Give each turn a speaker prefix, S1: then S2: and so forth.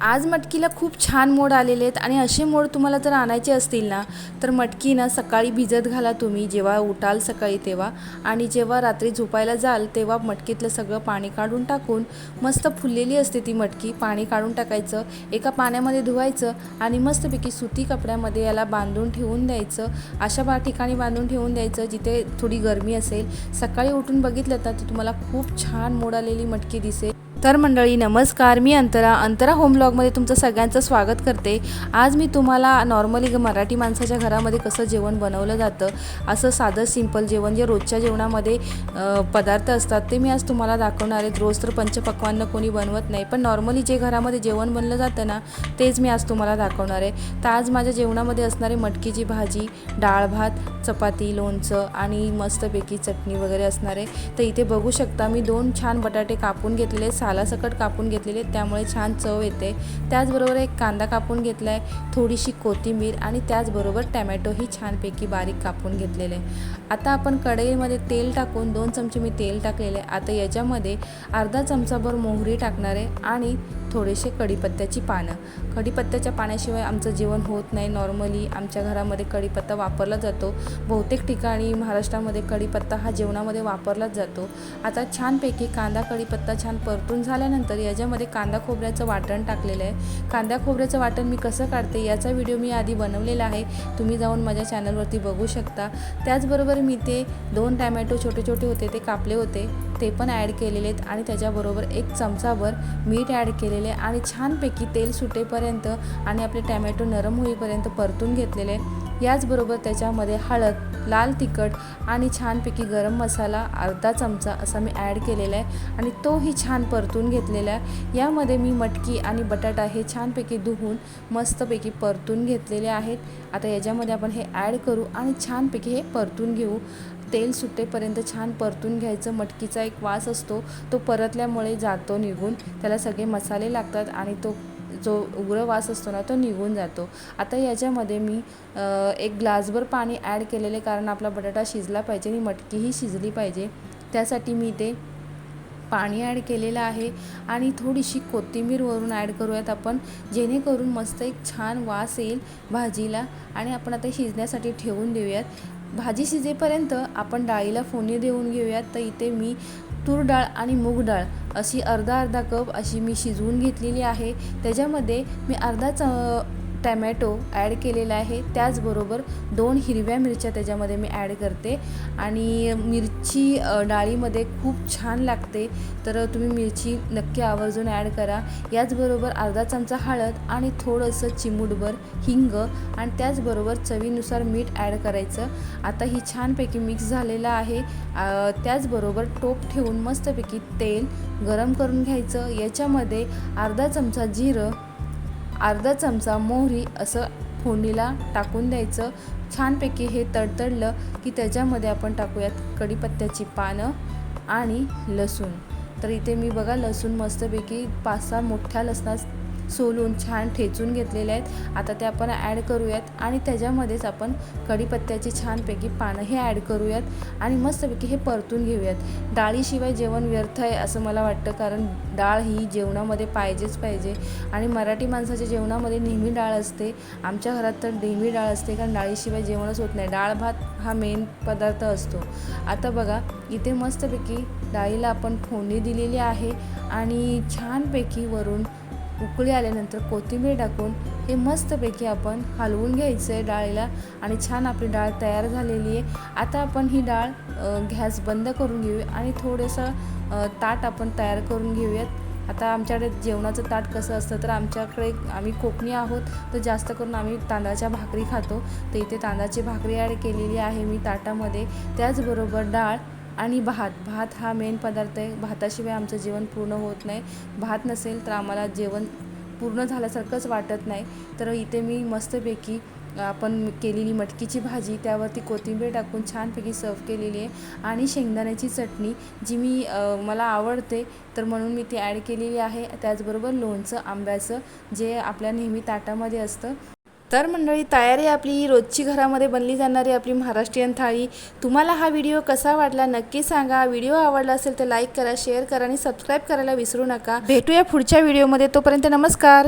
S1: आज मटकीला खूप छान मोड आलेले आहेत आणि असे मोड तुम्हाला जर आणायचे असतील ना तर मटकी ना सकाळी भिजत घाला तुम्ही जेव्हा उठाल सकाळी तेव्हा. आणि जेव्हा रात्री झोपायला जाल तेव्हा मटकीतलं सगळं पाणी काढून टाकून मस्त फुललेली असते ती मटकी पाणी काढून टाकायचं एका पाण्यामध्ये धुवायचं आणि मस्तपैकी सुती कपड्यामध्ये याला बांधून ठेवून द्यायचं. अशा बा ठिकाणी बांधून ठेवून द्यायचं जिथे थोडी गरमी असेल. सकाळी उठून बघितलं तर तुम्हाला खूप छान मोड आलेली मटकी दिसेल. तर मंडळी नमस्कार. मी अंतरा. अंतरा होम ब्लॉगमध्ये तुमचं सगळ्यांचं स्वागत करते. आज मी तुम्हाला नॉर्मली मराठी माणसाच्या घरामध्ये कसं जेवण बनवलं जातं असं साधं सिंपल जेवण जे रोजच्या जेवणामध्ये पदार्थ असतात ते मी आज तुम्हाला दाखवणार आहे. रोज तर पंचपक्वान्न कोणी बनवत नाही पण नॉर्मली जे घरामध्ये जेवण बनलं जातं ना तेच मी आज तुम्हाला दाखवणार आहे. तर आज माझ्या जेवणामध्ये असणारे मटकीची भाजी डाळ भात चपाती लोणचं आणि मस्तपैकी चटणी वगैरे असणार आहे. तर इथे बघू शकता मी दोन छान बटाटे कापून घेतलेले आहेत, सालासकट कापून घेतलेले त्यामुळे छान चव येते. त्याचबरोबर एक कांदा कापून घेतला आहे थोडीशी कोथिंबीर आणि त्याचबरोबर टॅमॅटोही छानपैकी बारीक कापून घेतलेले आहे. आता आपण कढईमध्ये तेल टाकून दोन चमचे मी तेल टाकलेले आहे. आता याच्यामध्ये अर्धा चमचाभर मोहरी टाकणार आहे आणि थोडेसे कढीपत्त्याची पानं. कढीपत्त्याच्या पाण्याशिवाय आमचं जेवण होत नाही. नॉर्मली आमच्या घरामध्ये कढीपत्ता वापरला जातो. बहुतेक ठिकाणी महाराष्ट्रामध्ये कढीपत्ता हा जेवणामध्ये वापरलाच जातो. आता छानपैकी कांदा कढीपत्ता छान परतून झाल्यानंतर याच्यामध्ये कांदा खोबऱ्याचं वाटण टाकलेलं आहे. कांदा खोबऱ्याचं वाटण मी कसं काढते याचा व्हिडिओ मी आधी बनवलेला आहे. तुम्ही जाऊन माझ्या चॅनलवरती बघू शकता. त्याचबरोबर मी ते दोन टॅमॅटो छोटे छोटे होते ते कापले होते. ते पण ॲड केलेले आहेत आणि त्याच्याबरोबर एक चमचाभर मीठ ॲड केलेले आहे आणि छानपैकी तेल सुटेपर्यंत आणि आपले टॅमॅटो नरम होईपर्यंत परतून घेतलेले आहे. याचबरोबर त्याच्यामध्ये हळद लाल तिखट आणि छानपैकी गरम मसाला अर्धा चमचा असा मी ॲड केलेला आहे आणि तोही छान परतून घेतलेला आहे. यामध्ये मी मटकी आणि बटाटा हे छानपैकी धुवून मस्तपैकी परतून घेतलेले आहेत. आता याच्यामध्ये आपण हे ॲड करू आणि छानपैकी हे परतून घेऊ. तेल सुटेपर्यंत छान परतून घ्यायचं. मटकीचा एक वास असतो तो परतल्यामुळे जातो निघून त्याला सगळे मसाले लागतात आणि तो जो उग्र वास असतो ना तो निघून जातो. आता याच्यामध्ये मी एक ग्लासभर पाणी ॲड केलेले कारण आपला बटाटा शिजला पाहिजे आणि मटकीही शिजली पाहिजे. त्यासाठी मी ते पाणी ॲड केलेलं आहे आणि थोडीशी कोथिंबीर वरून ॲड करूयात आपण जेणेकरून मस्त एक छान वास येईल भाजीला. आणि आपण आता शिजण्यासाठी ठेवून देऊयात. भाजी शिजेपर्यंत आपण डाळीला फोडणी देऊन घेऊयात. तर इथे मी तूर डाळ आणि मूग डाळ अशी अर्धा अर्धा कप अशी मी शिजवून घेतलेली आहे. त्याच्यामध्ये मी अर्धा च टॅमॅटो ॲड केलेला आहे. त्याचबरोबर दोन हिरव्या मिरच्या त्याच्यामध्ये मी ॲड करते. आणि मिरची डाळीमध्ये खूप छान लागते. तर तुम्ही मिरची नक्की आवर्जून ॲड करा. याचबरोबर अर्धा चमचा हळद आणि थोडंसं चिमूटभर हिंग आणि त्याचबरोबर चवीनुसार मीठ ॲड करायचं. आता ही छानपैकी मिक्स झालेलं आहे. त्याचबरोबर टोप ठेवून मस्तपैकी तेल गरम करून घ्यायचं. याच्यामध्ये अर्धा चमचा जिरं अर्धा चमचा मोहरी असं फोडणीला टाकून द्यायचं. छानपैकी हे तडतडलं की त्याच्यामध्ये आपण टाकूयात कढीपत्त्याची पानं आणि लसूण. तर इथे मी बघा लसूण मस्तपैकी पाच सहा मोठ्या लसणास सोलून छान ठेचून घेतलेले आहेत. आता ते आपण ॲड करूयात आणि त्याच्यामध्येच आपण कढीपत्त्याची छानपैकी पानं हे ॲड करूयात आणि मस्तपैकी हे परतून घेऊयात. डाळीशिवाय जेवण व्यर्थ आहे असं मला वाटतं कारण डाळ ही जेवणामध्ये पाहिजेच पाहिजे आणि मराठी माणसाच्या जेवणामध्ये नेहमी डाळ असते. आमच्या घरात तर नेहमी डाळ असते कारण डाळीशिवाय जेवणच होत नाही. डाळ भात हा मेन पदार्थ असतो. आता बघा इथे मस्तपैकी डाळीला आपण फोडणी दिलेली आहे आणि छानपैकी वरून उकळी आल्यानंतर कोथिंबीर टाकून हे मस्तपैकी आपण हलवून घ्यायचं आहे डाळीला आणि छान आपली डाळ तयार झालेली आहे. आता आपण ही डाळ गॅस बंद करून घेऊया आणि थोडंसं ताट आपण तयार करून घेऊयात. आता आमच्याकडे जेवणाचं ताट कसं असतं तर आमच्याकडे आम्ही कोकणी आहोत तर जास्त करून आम्ही तांदळाच्या भाकरी खातो. तर इथे तांदळाची भाकरी ॲड केलेली आहे मी ताटामध्ये. त्याचबरोबर डाळ आणि भात. भात हा मेन पदार्थ आहे. भाताशिवाय आमचं जेवण पूर्ण होत नाही. भात नसेल तर आम्हाला जेवण पूर्ण झाल्यासारखंच वाटत नाही. तर इथे मी मस्तपैकी आपण केलेली मटकीची भाजी त्यावरती कोथिंबीर टाकून छानपैकी सर्व केलेली आहे. आणि शेंगदाण्याची चटणी जी मी मला आवडते तर म्हणून मी ती ॲड केलेली आहे. त्याचबरोबर लोणचं आंब्याचं जे आपल्या नेहमी ताटामध्ये असतं तर मंडळी तयारी आपली रोजची घरामध्ये बनली जाणारी आपली महाराष्ट्रीयन थाळी. तुम्हाला हा व्हिडिओ कसा वाटला नक्की सांगा. व्हिडिओ आवडला असेल तर लाईक करा शेअर करा आणि सबस्क्राईब करायला विसरू नका. भेटूया पुढच्या व्हिडिओमध्ये. तोपर्यंत नमस्कार.